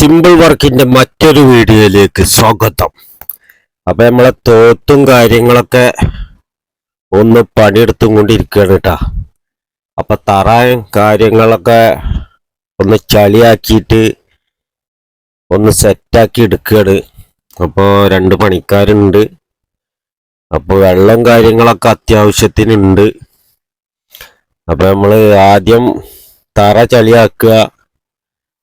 Simple വർക്കിന്റെ മറ്റൊരു വീഡിയോയിലേക്ക് സ്വാഗതം. അപ്പം നമ്മളെ തോത്തും കാര്യങ്ങളൊക്കെ ഒന്ന് പണിയെടുത്തും കൊണ്ടിരിക്കുകയാണ് കേട്ടാ അപ്പം തറയും കാര്യങ്ങളൊക്കെ ഒന്ന് ചളിയാക്കിയിട്ട് ഒന്ന് സെറ്റാക്കി എടുക്കുകയാണ്. അപ്പോൾ രണ്ട് പണിക്കാരുണ്ട്. അപ്പോൾ വെള്ളം കാര്യങ്ങളൊക്കെ അത്യാവശ്യത്തിനുണ്ട്. അപ്പം നമ്മൾ ആദ്യം തറ ചളിയാക്കുക.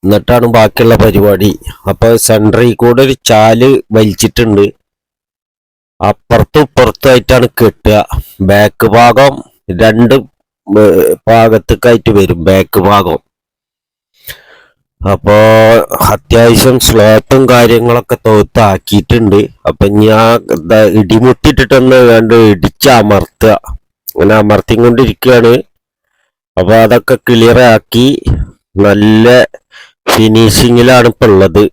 എന്നിട്ടാണ് ബാക്കിയുള്ള പരിപാടി. അപ്പോൾ സെൻട്രിൽ കൂടെ ഒരു ചാൽ വലിച്ചിട്ടുണ്ട്. അപ്പുറത്തും ഇപ്പുറത്തുമായിട്ടാണ് കെട്ടുക. ബാക്ക് ഭാഗം രണ്ട് ഭാഗത്തേക്കായിട്ട് വരും ബാക്ക് ഭാഗം. അപ്പോൾ അത്യാവശ്യം സ്ലോപ്പും കാര്യങ്ങളൊക്കെ തോത്താക്കിയിട്ടുണ്ട് അപ്പൊ ഞാൻ ഇടിമുട്ടിട്ടിട്ടൊന്ന് വേണ്ട ഇടിച്ച് അമർത്തുക. അങ്ങനെ അമർത്തിക്കൊണ്ടിരിക്കുകയാണ്. അപ്പോൾ അതൊക്കെ ക്ലിയർ ആക്കി നല്ല ഫിനിഷിങ്ങിലാണ് ഇപ്പൊ ഉള്ളത്.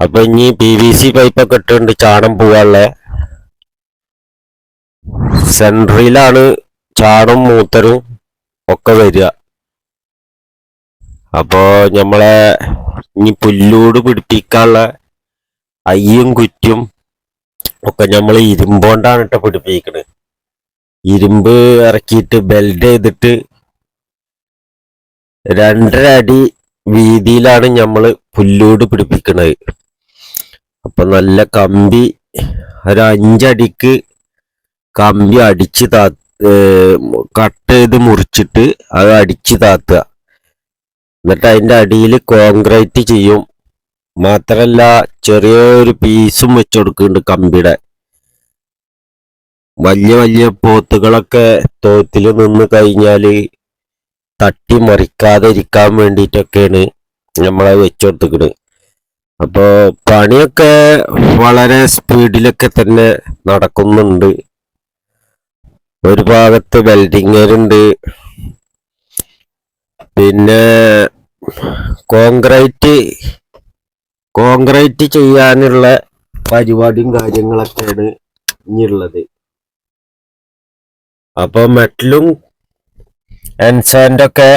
അപ്പൊ ഇനി പി വി സി പൈപ്പൊക്കെ ഇട്ടുണ്ട് ചാണം പോവാനുള്ള. സെൻട്രിയിലാണ് ചാണും മൂത്തരും ഒക്കെ വരിക. അപ്പോ നമ്മളെ ഇനി പുല്ലൂട് പിടിപ്പിക്കാനുള്ള അയ്യും കുറ്റും ഒക്കെ നമ്മൾ ഇരുമ്പോണ്ടാണ് ഇട്ട് പിടിപ്പിക്കണത്. ഇരുമ്പ് ഇറക്കിയിട്ട് ബെൽഡ് ചെയ്തിട്ട് രണ്ടര അടി വീതിയിലാണ് നമ്മൾ പുല്ലൂട് പിടിപ്പിക്കുന്നത് അപ്പൊ നല്ല കമ്പി ഒരു അഞ്ചടിക്ക് കമ്പി അടിച്ച് താ കട്ട് ചെയ്ത് മുറിച്ചിട്ട് അത് അടിച്ച് താത്തുക. എന്നിട്ട് അതിന്റെ അടിയിൽ കോൺക്രീറ്റ് ചെയ്യും. മാത്രല്ല ചെറിയൊരു പീസും വെച്ച് കൊടുക്കുന്നുണ്ട് കമ്പിയുടെ. വലിയ വലിയ പോത്തുകളൊക്കെ തോത്തിൽ നിന്ന് കഴിഞ്ഞാൽ തട്ടി മറിക്കാതെ ഇരിക്കാൻ വേണ്ടിയിട്ടൊക്കെയാണ് നമ്മളെ വെച്ചുകൊടുത്തിക്കണ് അപ്പോൾ പണിയൊക്കെ വളരെ സ്പീഡിലൊക്കെ തന്നെ നടക്കുന്നുണ്ട്. ഒരു ഭാഗത്ത് വെൽഡിങ്ങറുണ്ട് പിന്നെ കോൺക്രീറ്റ് കോൺക്രീറ്റ് ചെയ്യാനുള്ള പരിപാടിയും കാര്യങ്ങളൊക്കെയാണ് ഇനിയുള്ളത്. അപ്പോൾ മെറ്റലും എൻസാൻഡ് ഒക്കെ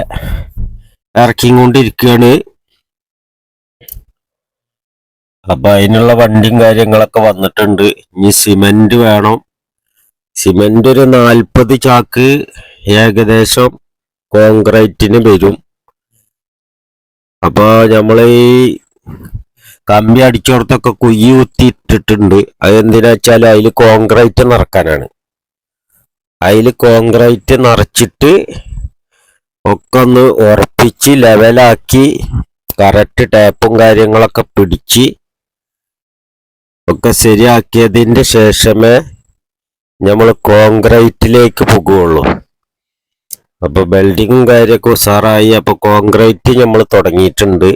ഇറക്കിക്കൊണ്ടിരിക്കുകയാണ്. അപ്പൊ അതിനുള്ള വണ്ടിയും കാര്യങ്ങളൊക്കെ വന്നിട്ടുണ്ട്. ഇനി സിമന്റ് വേണം. സിമെന്റ് ഒരു നാൽപ്പത് ചാക്ക് ഏകദേശം കോൺക്രീറ്റിന് വരും. അപ്പോൾ നമ്മൾ ഈ കമ്പി അടിച്ചോടത്തൊക്കെ കുയ്യി കുത്തി ഇട്ടിട്ടുണ്ട്. അതെന്തിനാ വെച്ചാൽ അതിൽ കോൺക്രീറ്റ് നിറക്കാനാണ്. അതിൽ കോൺക്രീറ്റ് നിറച്ചിട്ട് ഒക്കെ ഒന്ന് ഉറപ്പിച്ച് ലെവലാക്കി കറക്റ്റ് ടാപ്പും കാര്യങ്ങളൊക്കെ പിടിച്ച് ഒക്കെ ശരിയാക്കിയതിന്റെ ശേഷമേ നമ്മൾ കോൺക്രീറ്റിലേക്ക് പോകുള്ളൂ. അപ്പോൾ ബിൽഡിങ്ങും കാര്യമൊക്കെ ഉസാറായി അപ്പോൾ കോൺക്രീറ്റ് നമ്മൾ തുടങ്ങിയിട്ടുണ്ട്.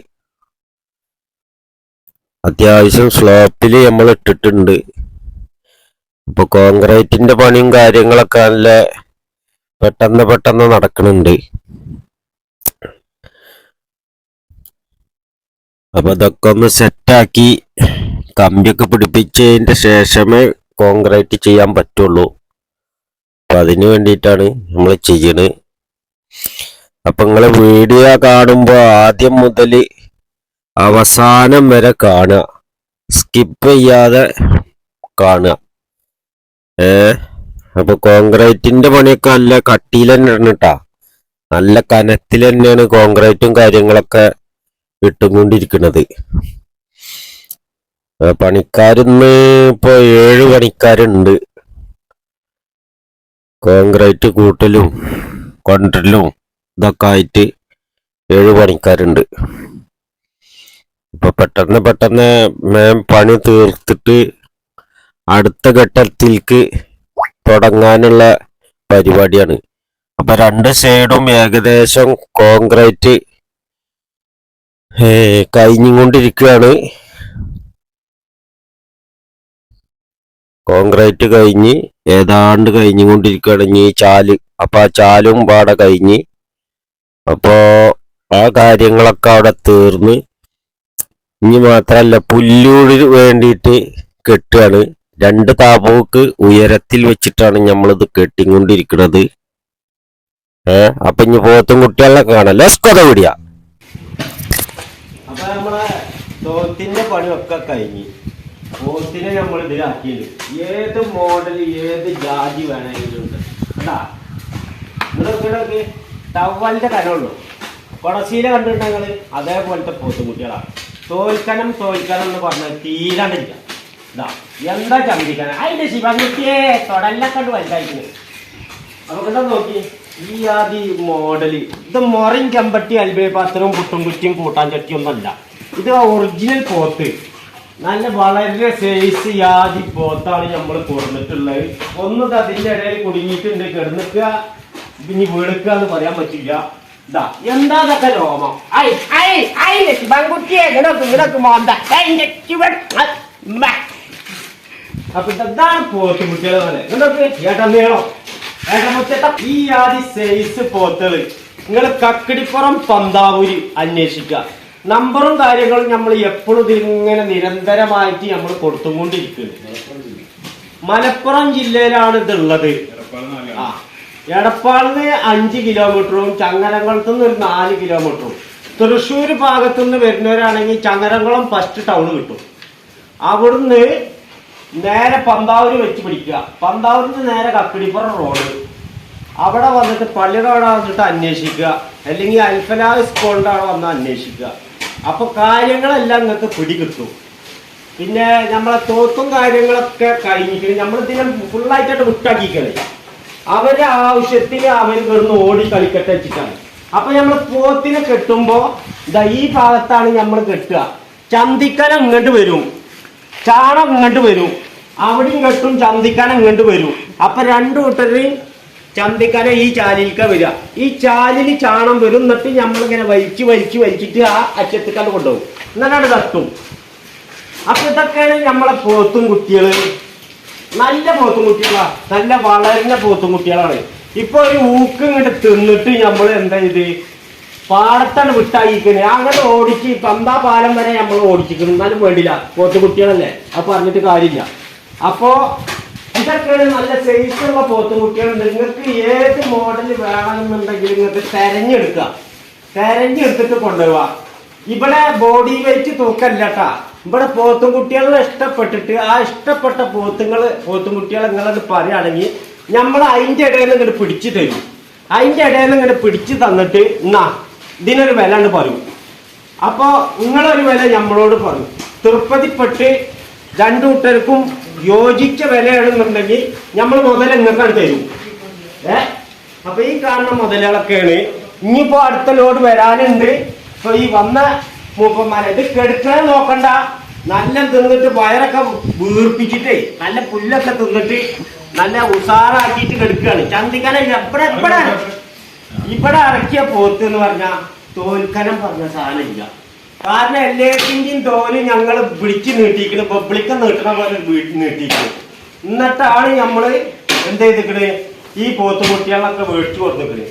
അത്യാവശ്യം സ്ലോപ്പിൽ നമ്മൾ ഇട്ടിട്ടുണ്ട് അപ്പോൾ കോൺക്രീറ്റിന്റെ പണിയും കാര്യങ്ങളൊക്കെ നല്ല പെട്ടെന്ന് പെട്ടെന്ന് നടക്കുന്നുണ്ട് അപ്പൊ ഇതൊക്കെ ഒന്ന് സെറ്റാക്കി കമ്പിയൊക്കെ പിടിപ്പിച്ചതിന്റെ ശേഷമേ കോൺക്രീറ്റ് ചെയ്യാൻ പറ്റുള്ളൂ. അപ്പൊ അതിന് വേണ്ടിയിട്ടാണ് നമ്മൾ ചെയ്യണത് അപ്പൊ നിങ്ങളെ വീഡിയോ കാണുമ്പോ ആദ്യം മുതൽ അവസാനം വരെ കാണുക. സ്കിപ്പ് ചെയ്യാതെ കാണുക. ഏ? അപ്പൊ കോൺക്രീറ്റിന്റെ പണിയൊക്കെ നല്ല കട്ടിയിൽ തന്നെ ഇടണട്ടാ. നല്ല കനത്തിൽ തന്നെയാണ് കോൺക്രീറ്റും കാര്യങ്ങളൊക്കെ ഇട്ടുകൊണ്ടിരിക്കുന്നത് പണിക്കാരിന്ന് ഇപ്പൊ ഏഴ് പണിക്കാരുണ്ട്. കോൺക്രീറ്റ് കൂട്ടലും കൊണ്ടലും ഇതൊക്കെ ആയിട്ട് ഏഴ് പണിക്കാരുണ്ട്. ഇപ്പൊ പെട്ടെന്ന് പെട്ടെന്ന് മേം പണി തീർത്തിട്ട് അടുത്ത ഘട്ടത്തിലേക്ക് തുടങ്ങാനുള്ള പരിപാടിയാണ്. അപ്പൊ രണ്ട് സൈഡും ഏകദേശം കോൺക്രീറ്റ് കഴിഞ്ഞുകൊണ്ടിരിക്കുകയാണ്. കോൺക്രീറ്റ് കഴിഞ്ഞ് ഏതാണ്ട് കഴിഞ്ഞുകൊണ്ടിരിക്കുകയാണ് ഈ ചാൽ. അപ്പൊ ആ ചാലും പാടെ കഴിഞ്ഞ് അപ്പോൾ ആ കാര്യങ്ങളൊക്കെ അവിടെ തീർന്ന് ഇനി മാത്രല്ല പുല്ലൂരിന് വേണ്ടിയിട്ട് കെട്ടുകയാണ്. രണ്ട് താപോക്ക് ഉയരത്തിൽ വെച്ചിട്ടാണ് നമ്മളിത് കെട്ടിക്കൊണ്ടിരിക്കുന്നത് ഏ അപ്പൊ ഇനി പോത്തും കുട്ടികളെ കാണാം. ലെസ്കോത വിടിയ. അപ്പൊ നമ്മളെ തോത്തിന്റെ പണിയൊക്കെ കഴിഞ്ഞ് പോത്തിനെ നമ്മൾ ഇതിലാക്കിയിട്ടുണ്ട്. ഏത് മോഡൽ ഏത് ജാതി വേണമെങ്കിലും ഉണ്ട്. കേട്ടാ നിങ്ങളൊക്കെ ടവലിന്റെ കനമുള്ളൂ കൊടശീല കണ്ടിട്ടുണ്ടെങ്കിൽ അതേപോലത്തെ പോത്തുകുട്ടികളാണ് തോൽക്കണം തോൽക്കണം എന്ന് പറഞ്ഞാൽ തീരാണ്ടിരിക്കാം എന്താ ചന്തിക്കണം അതിന്റെ ശിവൻകുട്ടിയെ തൊടലിനെ കണ്ട് വലുതായിരിക്കുന്നത് അപ്പൊ കണ്ടാ നോക്കി ഈ ആദി മോഡൽ ഇത് മൊറയും ചെമ്പട്ടി അൽബേ പാത്രവും പുട്ടും കുറ്റിയും കൂട്ടാൻ ചട്ടിയും ഒന്നല്ല ഇത് ഒറിജിനൽ പോത്ത്. നല്ല വളരെ സൈസ് യാതി പോത്താണ് നമ്മൾ കൊടുത്തിട്ടുള്ളത്. ഒന്ന് ദാ അതിന്റെ ഇടയിൽ കുടുങ്ങിയിട്ടുണ്ട് കിടന്നിക്കുക ഇനി വീടുക്കുക എന്ന് പറയാൻ പറ്റില്ല. ഇതാ എന്താ അതൊക്കെ രോമം? ഐ ഐ ഐ ശിവൻകുട്ടിയെ ഇങ്ങടൊക്കെ ഇങ്ങടൊക്കെ മോന്ത ഐ, ഇന്റെ ശിവൻ, ആ, ഉമ്മ. അപ്പൊ ഇതാണ് നിങ്ങൾ കക്കടിപ്പുറം പന്താവൂരി അന്വേഷിക്കുക. നമ്പറും കാര്യങ്ങളും നമ്മൾ എപ്പോഴും ഇതിങ്ങനെ നിരന്തരമായിട്ട് നമ്മൾ കൊടുത്തുകൊണ്ടിരിക്കുന്നത് മലപ്പുറം ജില്ലയിലാണ് ഇതുള്ളത്. ആ എടപ്പാളിന് അഞ്ച് കിലോമീറ്ററും ചങ്ങരംകുളത്ത് നിന്ന് ഒരു നാല് കിലോമീറ്ററും തൃശ്ശൂർ ഭാഗത്തുനിന്ന് വരുന്നവരാണെങ്കിൽ ചങ്ങരംകുളം ഫസ്റ്റ് ടൗൺ കിട്ടും. അവിടുന്ന് നേരെ പന്താവൂര് വെച്ച് പിടിക്കുക. പന്താവൂരിൽ നിന്ന് നേരെ കക്കിടിപ്പുറം റോഡ് അവിടെ വന്നിട്ട് പള്ളിയുടെ അവിടെ വന്നിട്ട് അന്വേഷിക്കുക. അല്ലെങ്കിൽ അൽഫലാ സ്കൂളിന്റെ അവിടെ വന്ന് അന്വേഷിക്കുക. അപ്പൊ കാര്യങ്ങളെല്ലാം നിങ്ങൾക്ക് പിടികിട്ടും. പിന്നെ നമ്മളെ തോത്തും കാര്യങ്ങളൊക്കെ കഴിഞ്ഞിട്ട് നമ്മൾ ഇതിനെ ഫുള്ളായിട്ടായിട്ട് വിട്ടാക്കിക്കളി അവരുടെ ആവശ്യത്തിൽ അവർ കിടന്ന് ഓടി കളിക്കട്ടെ വെച്ചിട്ടാണ്. അപ്പൊ നമ്മൾ പോത്തിനെ കെട്ടുമ്പോ ഈ ഭാഗത്താണ് നമ്മൾ കെട്ടുക. ചന്തിക്കനം ഇങ്ങോട്ട് വരും. ചാണം ഇങ്ങോട്ട് വരും. അവിടെയും കെട്ടും ചന്തിക്കാൻ ഇങ്ങോട്ട് വരും. അപ്പൊ രണ്ടു കൂട്ടരെയും ചന്തിക്കന ഈ ചാലിൽക്ക വരിക. ഈ ചാലിൽ ചാണം വരും എന്നിട്ട് നമ്മളിങ്ങനെ വലിച്ച് വലിച്ച് വലിച്ചിട്ട് ആ അച്ചത്തിക്കാൻ കൊണ്ടുപോകും. എന്നിട്ടാണ് തട്ടും. അപ്പൊ ഇതൊക്കെയാണ് നമ്മളെ പോത്തും കുട്ടികൾ. നല്ല പോത്തും കുട്ടികളാ. നല്ല വളരുന്ന പോത്തും കുട്ടികളാണ്. ഇപ്പൊ ഒരു ഊക്ക് ഇങ്ങോട്ട് തിന്നിട്ട് നമ്മൾ എന്താ ചെയ്ത് പാടത്താണ് വിട്ടായിക്കണേ അങ്ങോട്ട് ഓടിച്ച് പന്താ പാലം വരെ നമ്മൾ ഓടിച്ചിരിക്കണം എന്നാലും വേണ്ടില്ല. പോത്തു കുട്ടികളല്ലേ? അത് പറഞ്ഞിട്ട് കാര്യമില്ല. അപ്പോ ഇതൊക്കെയാണ് നല്ല സൈസുള്ള പോത്തും കുട്ടികൾ നിങ്ങൾക്ക് ഏത് മോഡൽ വേണമെന്നുണ്ടെങ്കിൽ നിങ്ങൾക്ക് തെരഞ്ഞെടുക്കുക. തെരഞ്ഞെടുത്തിട്ട് കൊണ്ടുപോവാ ഇവിടെ ബോഡി വെയിറ്റ് തൂക്കല്ലട്ടാ ഇവിടെ പോത്തും കുട്ടികളെ ഇഷ്ടപ്പെട്ടിട്ട് ആ ഇഷ്ടപ്പെട്ട പോത്തുങ്ങൾ പോത്തും കുട്ടികളെ നിങ്ങളത് പറയുകയാണെങ്കിൽ നമ്മൾ അതിന്റെ ഇടയിൽ നിങ്ങൾ പിടിച്ചു തരും. അതിന്റെ ഇടയിൽ നിങ്ങൾ പിടിച്ചു തന്നിട്ട് എന്നാ ഇതിനൊരു വില ഉണ്ട് പറയും. അപ്പോ നിങ്ങളൊരു വില നമ്മളോട് പറയും. തൃപ്പതിപ്പെട്ട് രണ്ടു കൂട്ടർക്കും യോജിച്ച വിലയാണെന്നുണ്ടെങ്കിൽ നമ്മൾ മുതൽ നിങ്ങൾക്കാണ് തരും. ഏ? അപ്പൊ ഈ കാണുന്ന മുതലുകളൊക്കെയാണ്. ഇനിയിപ്പോ അടുത്ത ലോഡ് വരാനുണ്ട്. ഇപ്പൊ ഈ വന്ന മൂപ്പന്മാരെ ഇത് കെടുക്കാൻ നോക്കണ്ട. നല്ല തിന്നിട്ട് വയറൊക്കെ വീർപ്പിച്ചിട്ടേ നല്ല പുല്ലൊക്കെ തിന്നിട്ട് നല്ല ഉഷാറാക്കിയിട്ട് കെടുക്കുകയാണ് ചന്തിക്കാനെ എവിടെ ഇവിടെ ഇറക്കിയ പോത്ത് എന്ന് പറഞ്ഞ തോൽക്കനം പറഞ്ഞ സാധനം ഇല്ല. കാരണം എല്ലാത്തിന്റെയും തോൽ ഞങ്ങൾ വിളിച്ച് നീട്ടിക്കണം പബ്ലിക്ക് നീട്ടണ പോലെ നീട്ടിക്കണ് എന്നിട്ടാണ് നമ്മൾ എന്ത് ചെയ്തിക്കണ്? ഈ പോത്ത് കുട്ടികളൊക്കെ മേടിച്ചു കൊടുത്തിക്കണ്.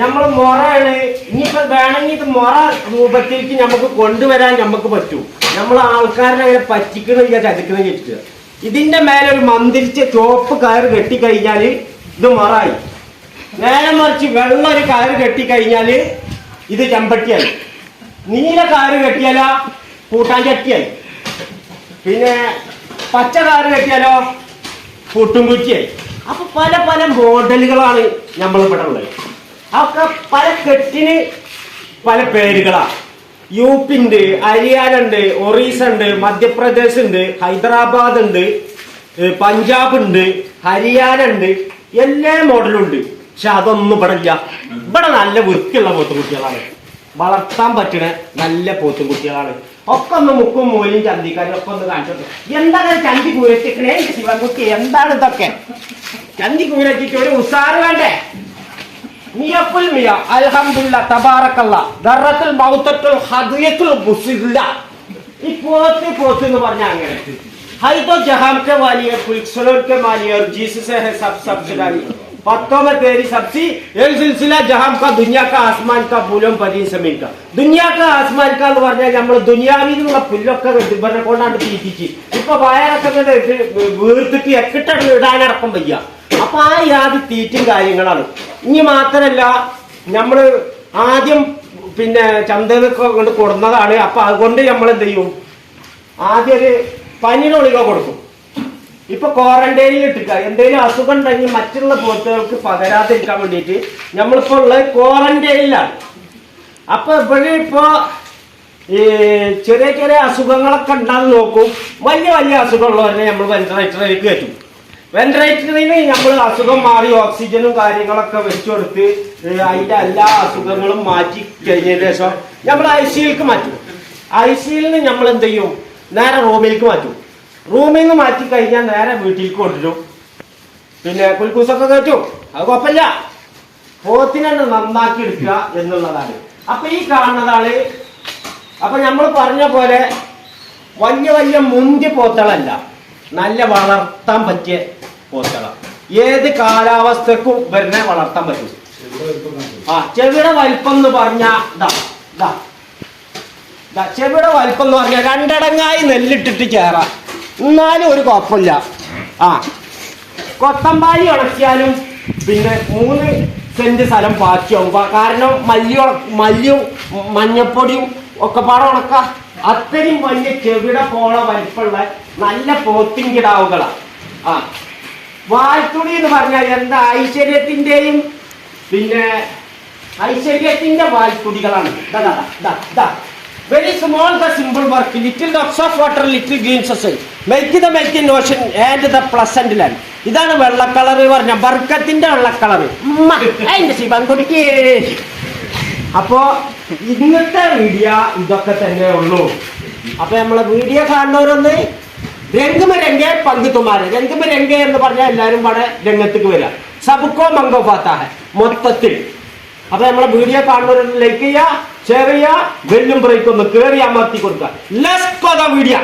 നമ്മൾ മുറയാണ് ഇനിയിപ്പോ വേണമെങ്കിൽ ഇത് മുറ രൂപത്തിലേക്ക് നമുക്ക് കൊണ്ടുവരാൻ നമുക്ക് പറ്റും. നമ്മൾ ആൾക്കാരെ അങ്ങനെ പറ്റിക്കണില്ല ചതിക്കണം വെച്ചിട്ട് ഇതിന്റെ മേലെ ഒരു മന്ദിരിച്ച ചോപ്പ് കയറ് കെട്ടിക്കഴിഞ്ഞാൽ ഇത് മൊറായി. നേരെ മറിച്ച് വെള്ള ഒരു കയറ് കെട്ടിക്കഴിഞ്ഞാൽ ഇത് ചെമ്പട്ടിയായി. നീല കയറ് കെട്ടിയാലോ കൂട്ടാൻ ചട്ടിയായി. പിന്നെ പച്ച കയറ് കെട്ടിയാലോ കൂട്ടുംകുറ്റിയായി അപ്പൊ പല പല മോഡലുകളാണ് നമ്മൾ ഇവിടെ ഉള്ളത്. അതൊക്കെ പല കെട്ടിന് പല പേരുകളാണ് യു പി ഉണ്ട് ഹരിയാന ഉണ്ട് ഒറീസ ഉണ്ട് മധ്യപ്രദേശ് ഉണ്ട് ഹൈദരാബാദ് ഉണ്ട് പഞ്ചാബ് ഉണ്ട് ഹരിയാന ഉണ്ട് എല്ലാ മോഡലും ഉണ്ട് പക്ഷെ അതൊന്നും ഇവിടെ ഇല്ല ഇവിടെ നല്ല വൃത്തിയുള്ള പോത്തും കുട്ടികളാണ്. വളർത്താൻ പറ്റണ നല്ല പോത്തും കുട്ടികളാണ്. ഒക്കെ ഒന്ന് മുക്കും മൂലും ചന്തിക്കാരും ഒക്കെ ഒന്ന് കാണിച്ചോട്ടെ എന്താണ് ചന്തി കുരച്ചിക്കണേ ശിവൻകുട്ടി എന്താണ് ഇതൊക്കെ? ചന്തി കുരച്ചിട്ട് ഒരു ഉസാറ് വേണ്ടേ? അങ്ങനെ. ഹൈദോ ജഹാം കെ വാലിയർ ജീസസ് पत्तों में तेरी सबसी एक सिलसिला जहां का दुनिया का आसमान का फूलों पदी जमीन का दुनिया का ആസ്മാൻ എന്ന് പറഞ്ഞാൽ നമ്മൾ ദുനിയാവിൽ നിന്നുള്ള പുല്ലൊക്കെ ഇവരെ കൊണ്ടാണ്ട് തീറ്റിച്ച് ഇപ്പൊ വയറൊക്കെ ഇങ്ങട് വീർത്തിട്ട് എക്കിട്ടട് ഇടാനടക്കം വയ്യ അപ്പൊ ആ യാതി തീറ്റും കാര്യങ്ങളാണ് ഇനി മാത്രല്ല നമ്മള് ആദ്യം പിന്നെ ചന്തനൊക്കെ കൊണ്ട് കൊടുന്നതാണ് അപ്പൊ അതുകൊണ്ട് നമ്മൾ എന്ത് ചെയ്യും ആദ്യം ഒരു പനിയുടെ ഗുളിക കൊടുക്കും ഇപ്പൊ ക്വാറന്റൈനിൽ ഇട്ടിക്ക എന്തെങ്കിലും അസുഖം ഉണ്ടെങ്കിൽ മറ്റുള്ള പോത്തുകൾക്ക് പകരാതിരിക്കാൻ വേണ്ടിയിട്ട് നമ്മളിപ്പോ ഉള്ളത് ക്വാറന്റൈനിലാണ് അപ്പൊ ഇവിടെ ഇപ്പോ ഈ ചെറിയ ചെറിയ അസുഖങ്ങളൊക്കെ ഉണ്ടാകുന്ന നോക്കും. വലിയ വലിയ അസുഖമുള്ളവരെ നമ്മൾ വെന്റിലേറ്ററിലേക്ക് കയറ്റും. വെന്റിലേറ്ററിന് നമ്മൾ അസുഖം മാറി ഓക്സിജനും കാര്യങ്ങളൊക്കെ വെച്ചു കൊടുത്ത് അതിന്റെ എല്ലാ അസുഖങ്ങളും മാറ്റി കഴിഞ്ഞതിന് ശേഷം നമ്മൾ ഐ സിയിലേക്ക് മാറ്റും. ഐ സിയിൽ നിന്ന് നമ്മൾ എന്ത് ചെയ്യും? നേരെ റൂമിലേക്ക് മാറ്റും. റൂമിൽ നിന്ന് മാറ്റി കഴിഞ്ഞാൽ നേരെ വീട്ടിൽ കൊണ്ടുവരും. പിന്നെ കുൽക്കൂസൊക്കെ കയറ്റും. അത് കുഴപ്പമില്ല. പോത്തിനെ നന്നാക്കി എടുക്കുക എന്നുള്ളതാണ്. അപ്പൊ ഈ കാണുന്നതാണ് അപ്പൊ നമ്മൾ പറഞ്ഞ പോലെ വലിയ വലിയ മുന്തി പോത്തളല്ല നല്ല വളർത്താൻ പറ്റിയ പോത്തള ഏത് കാലാവസ്ഥക്കും ഇവരിനെ വളർത്താൻ പറ്റും. ആ ചെവിയുടെ വലിപ്പം എന്ന് പറഞ്ഞ ഇതാ വലിപ്പം എന്ന് പറഞ്ഞാൽ രണ്ടടങ്ങായി നെല്ലിട്ടിട്ട് ചേറാം എന്നാലും ഒരു കുഴപ്പമില്ല. ആ. കൊത്തമ്പാലി ഉണക്കിയാലും പിന്നെ മൂന്ന് സെന്റ് സ്ഥലം ബാക്കിയാവും കാരണം മല്ലി മല്ലിയും മഞ്ഞപ്പൊടിയും ഒക്കെ പാടെ ഉണക്ക. അത്രയും വലിയ ചെവിട പോള വലിപ്പുള്ള നല്ല പോത്തിങ്കിടാവുകളാണ് ആ. വാൽത്തുണി എന്ന് പറഞ്ഞാൽ എന്താ? ഐശ്വര്യത്തിന്റെയും പിന്നെ ഐശ്വര്യത്തിന്റെ വാൽത്തുണികളാണ്. Very small the simple work little drops of water little green of water, the make in ocean and the pleasant land. ഇതാണ് വെള്ള കളർ പറഞ്ഞ ബർക്കത്തിന്റെ വെള്ള കളർ. അതിന്റെ ശിവൻ അപ്പോ ഇന്നത്തെ വീഡിയോ ഇതൊക്കെ തന്നെ ഉള്ളൂ. അപ്പൊ നമ്മളെ വീഡിയോ കാണുന്നവരൊന്ന് രംഗമ രംഗെ പങ്കുത്തുമാര് രംഗമ രംഗെ എന്ന് പറഞ്ഞാൽ എല്ലാവരും ഇവിടെ രംഗത്തേക്ക് വരിക സബുക്കോ മങ്കോ പാത്താഹ മൊത്തത്തിൽ. അപ്പൊ നമ്മളെ വീഡിയോ കാണുന്നവരൊന്ന് ലൈക്ക് ചെയ്യുക ചെയ്യുക ബെല്ലും ബ്രേക്ക് ഒന്ന് കയറി അമർത്തി കൊടുക്കുക. Less video